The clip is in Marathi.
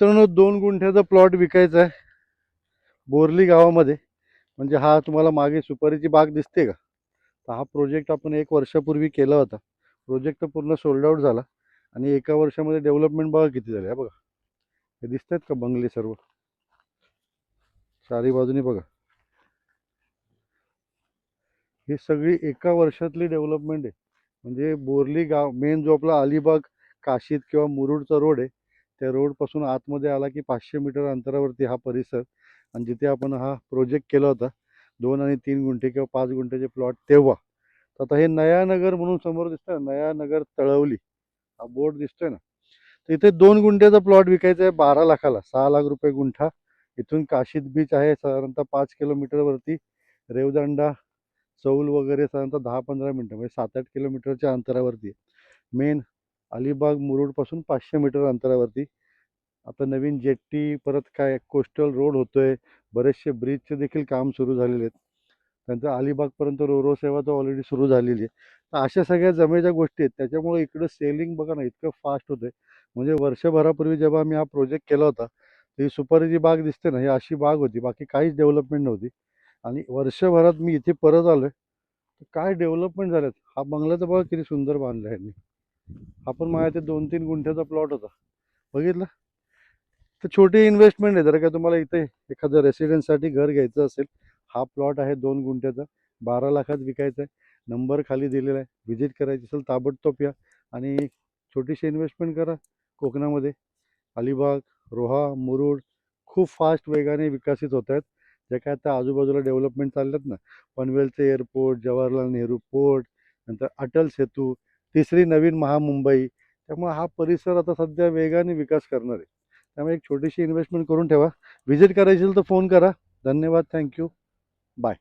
मित्रांनो दोन गुंठ्याचा प्लॉट विकायचा आहे. बोरली गावामध्ये. म्हणजे हा तुम्हाला मागे सुपारीची बाग दिसते का? तर हा प्रोजेक्ट आपण एक वर्षापूर्वी केला होता. प्रोजेक्ट पूर्ण सोल्ड आउट झाला. आणि एका वर्षामध्ये डेव्हलपमेंट बघा किती झाली. आहे बघा. हे दिसत आहेत का बंगले सर्व? चारी बाजूनी बघा. ही सगळी एका वर्षातली डेव्हलपमेंट आहे. म्हणजे बोरली गाव मेन जो आपला अलिबाग काशीद किंवा मुरुडचा रोड आहे त्या रोडपासून आतमध्ये आला की पाचशे मीटर अंतरावरती हा परिसर आणि जिथे आपण हा प्रोजेक्ट केला होता दोन आणि तीन गुंठे किंवा पाच गुंठ्याचे प्लॉट तेव्हा. तर आता हे नयानगर म्हणून समोर दिसतंय ना नयानगर तळवली. हा बोर्ड दिसतोय ना. तर इथे दोन गुंठ्याचा प्लॉट विकायचा आहे बारा लाखाला सहा लाख रुपये गुंठा. इथून काशीद बीच आहे साधारणतः पाच किलोमीटरवरती रेवदंडा चौल वगैरे साधारणतः दहा पंधरा मिनटं म्हणजे सात आठ किलोमीटरच्या अंतरावरती मेन अलिबाग मुरुडपासून पाचशे मीटर अंतरावरती. आता नवीन जेट्टी परत काय कोस्टल रोड होतो आहे बरेचसे ब्रिजचे देखील काम सुरू झालेले आहेत. त्यांचं अलिबागपर्यंत रोरो सेवा तर ऑलरेडी सुरू झालेली आहे. तर अशा सगळ्या जमेच्या गोष्टी आहेत. त्याच्यामुळे इकडं सेलिंग बघा ना इतकं फास्ट होतं म्हणजे वर्षभरापूर्वी जेव्हा आम्ही हा प्रोजेक्ट केला होता तर ही सुपारीची बाग दिसते ना ही अशी बाग होती. बाकी काहीच डेव्हलपमेंट नव्हती. आणि वर्षभरात मी इथे परत आलो आहे तर काय डेव्हलपमेंट झाल्यात? हा बंगला तर बघा किती सुंदर बांधला आहे हा पण माझ्या ते दोन तीन गुंठ्याचा प्लॉट होता. बघितलं? तर छोटी इन्व्हेस्टमेंट आहे. जर काय तुम्हाला इथे एखादं रेसिडेन्ससाठी घर घ्यायचं असेल हा प्लॉट आहे दोन गुंठ्याचा. बारा लाखात विकायचा आहे. नंबर खाली दिलेला आहे. व्हिजिट करायची असेल ताबडतोब या. आणि छोटीशी इन्व्हेस्टमेंट करा कोकणामध्ये. अलिबाग रोहा मुरुड खूप फास्ट वेगाने विकसित होत आहेत. जे काय आता आजूबाजूला डेव्हलपमेंट चालल्यात ना. पनवेलचे एअरपोर्ट जवाहरलाल नेहरू पोर्ट नंतर अटल सेतू तिसरी नवीन महामुंबई. त्यामुळे हा परिसर आता सध्या वेगाने विकास करणार आहे. त्यामुळे एक छोटीशी इन्व्हेस्टमेंट करून ठेवा. व्हिजिट करायची तर फोन करा. धन्यवाद. Thank you bye